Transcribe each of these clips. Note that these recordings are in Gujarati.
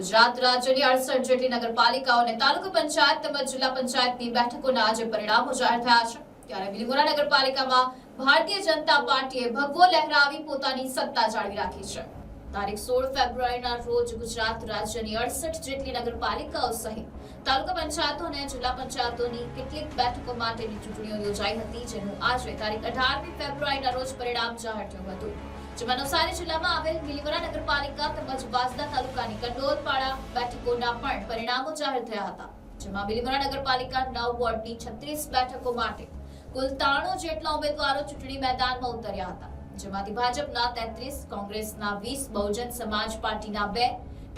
ગુજરાત રાજ્યની અડસઠ જેટલી નગરપાલિકાઓ અને તાલુકા પંચાયત તેમજ જિલ્લા પંચાયતની બેઠકોના આજે પરિણામો જાહેર થયા છે. ત્યારે બિલીમોરા નગરપાલિકામાં ભારતીય જનતા પાર્ટીએ ભગવો લહેરાવી પોતાની સત્તા જાળવી રાખી છે. તારીખ સોળ ફેબ્રુઆરીના રોજ ગુજરાત રાજ્યની અડસઠ જેટલી નગરપાલિકાઓ સહિત તાલુકા પંચાયતો અને જિલ્લા પંચાયતોની કેટલીક બેઠકો માટેની ચૂંટણીઓ યોજાઈ હતી, જેનું આજે તારીખ અઢારમી ફેબ્રુઆરીના રોજ પરિણામ જાહેર થયું હતું. જેમાં નવસારી જિલ્લામાં આવેલ બિલીમોરા નગરપાલિકા તેમજ વાંસદા તાલુકાની કંડોલપાડા બેઠકોના પણ પરિણામો જાહેર થયા હતા, જેમાં બિલીમોરા નગરપાલિકા નવ વોર્ડની છત્રીસ બેઠકો માટે કુલ ત્રાણું જેટલા ઉમેદવારો ચૂંટણી મેદાનમાં ઉતર્યા હતા, જેમાંથી ભાજપના તેત્રીસ, કોંગ્રેસના વીસ, બહુજન સમાજ પાર્ટીના બે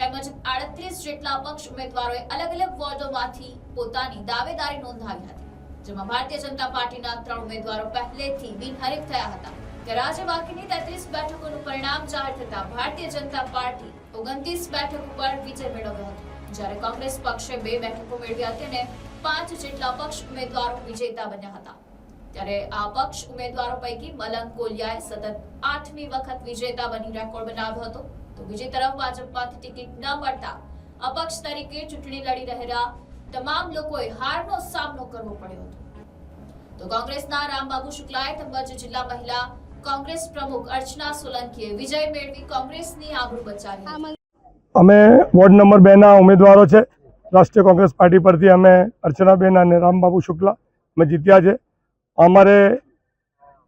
તેમજ આડત્રીસ જેટલા અપક્ષ ઉમેદવારોએ અલગ અલગ વોર્ડોમાંથી પોતાની દાવેદારી નોંધાવી હતી, જેમાં ભારતીય જનતા પાર્ટીના ત્રણ ઉમેદવારો પહેલેથી બિનહરીફ થયા હતા. આજે બાકીની તેત્રીસ બેઠકોનું પરિણામ જાહેર થતા ભારતીય જનતા પાર્ટી ઓગણત્રીસ બેઠક ઉપર વિજય મેળવ્યો હતો, જ્યારે કોંગ્રેસ પક્ષે બે બેઠકો મેળવી હતી અને પાંચ જેટલા પક્ષ ઉમેદવારો વિજેતા બન્યા હતા. ત્યારે આ પક્ષ ઉમેદવારો પૈકી મલંગ કોલિયાએ સતત આઠમી વખત વિજેતા બની રેકોર્ડ બનાવ્યો હતો. તો બીજી તરફ ભાજપમાંથી ટિકિટ ન મળતા અપક્ષ તરીકે ચૂંટણી લડી રહેલા તમામ લોકોએ હારનો સામનો કરવો પડ્યો હતો. તો કોંગ્રેસના રામબાબુ શુક્લાએ તેમજ જિલ્લા મહિલા કોંગ્રેસ પ્રમુખ અર્ચના સોલંકીએ વિજય મેળવી કોંગ્રેસની આબરૂ બચાવી. અમે વોર્ડ નંબર બેના ઉમેદવારો છે. રાષ્ટ્રીય કોંગ્રેસ પાર્ટી પરથી અમે અર્ચનાબેન અને રામબાબુ શુક્લા અમે જીત્યા છે. અમારે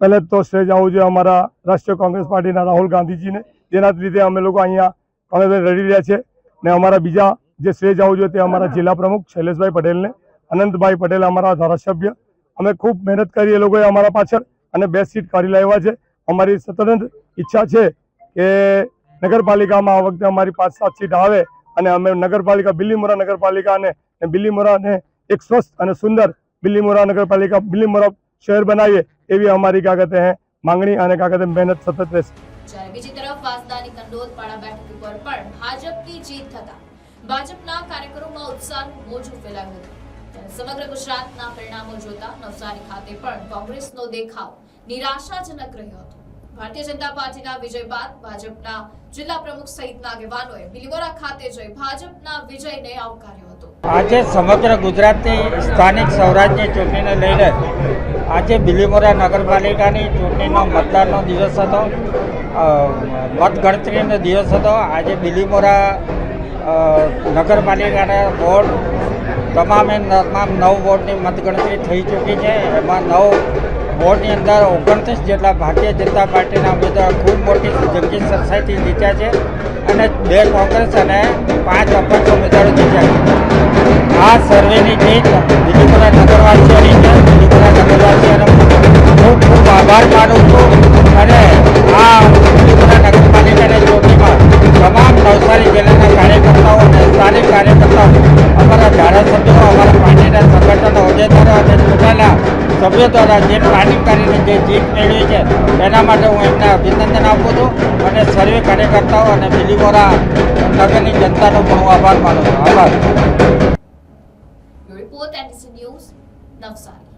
પહેલે તો સ્ટેજ આવવું જોઈએ અમારા રાષ્ટ્રીય કોંગ્રેસ પાર્ટીના રાહુલ ગાંધીજીને, જેના લીધે અમે લોકો અહીંયા કોંગ્રેસ લડી રહ્યા છે. ને અમારા બીજા જે સ્ટેજ આવવું જોઈએ તે અમારા જિલ્લા પ્રમુખ શૈલેષભાઈ પટેલને, અનંતભાઈ પટેલ અમારા ધારાસભ્ય. અમે ખૂબ મહેનત કરી એ લોકોએ અમારા પાછળ અને બે સીટ કાઢી લાવ્યા છે. અમારી સતત ઈચ્છા છે કે નગરપાલિકામાં આ વખતે અમારી પાંચ સાત સીટ આવે અને અમે નગરપાલિકા બિલીમોરા નગરપાલિકાને બિલીમોરાને એક સ્વસ્થ અને સુંદર બિલ્લીમોરા નગરપાલિકા બિલ્લીમોરા શહેર બનાવીએ એવી અમારી કાગતે માંગણી અને કાગતે મહેનત સતત રહેશે. બીજી તરફ રાજધાની પરિણામો જોતા નવસારી ખાતે પણ કોંગ્રેસનો દેખાવ નિરાશાજનક રહ્યો હતો. ભારતીય જનતા પાર્ટીના વિજય બાદ ભાજપના જિલ્લા પ્રમુખ સહિતના આગેવાનોએ બિલીમોરા ખાતે જઈ ભાજપના વિજયને આવકાર્યો હતો. આજે સમગ્ર ગુજરાતની સ્થાનિક સ્વરાજની ચૂંટણીને લઈને આજે બિલીમોરા નગરપાલિકાની ચૂંટણીનો મતદાનનો દિવસ હતો મતગણતરીનો દિવસ હતો. આજે બિલીમોરા નગરપાલિકાના બોર્ડ તમામે તમામ નવ બોર્ડની મતગણતરી થઈ ચૂકી છે. એમાં નવ વોર્ડની અંદર ઓગણત્રીસ જેટલા ભારતીય જનતા પાર્ટીના ઉમેદવાર ખૂબ મોટી જંગી સરસાઈથી જીત્યા છે અને બે કોંગ્રેસ અને પાંચ અપક્ષ ઉમેદવારો જીત્યા છે. આ સર્વેની જીત બિલીપુરા નગરવાસીઓની છે. બિલીપુરા નગરવાસીઓનો ખૂબ ખૂબ આભાર માનું છું. દ્વારા જે પ્લાનિંગ કરીને જે જીત મેળવી છે, એના માટે હું એમને અભિનંદન આપું છું અને સર્વે કાર્યકર્તાઓ અને બિલીમોરા નગરની જનતાનો પણ હું આભાર માનું છું. આભાર. નવસારી.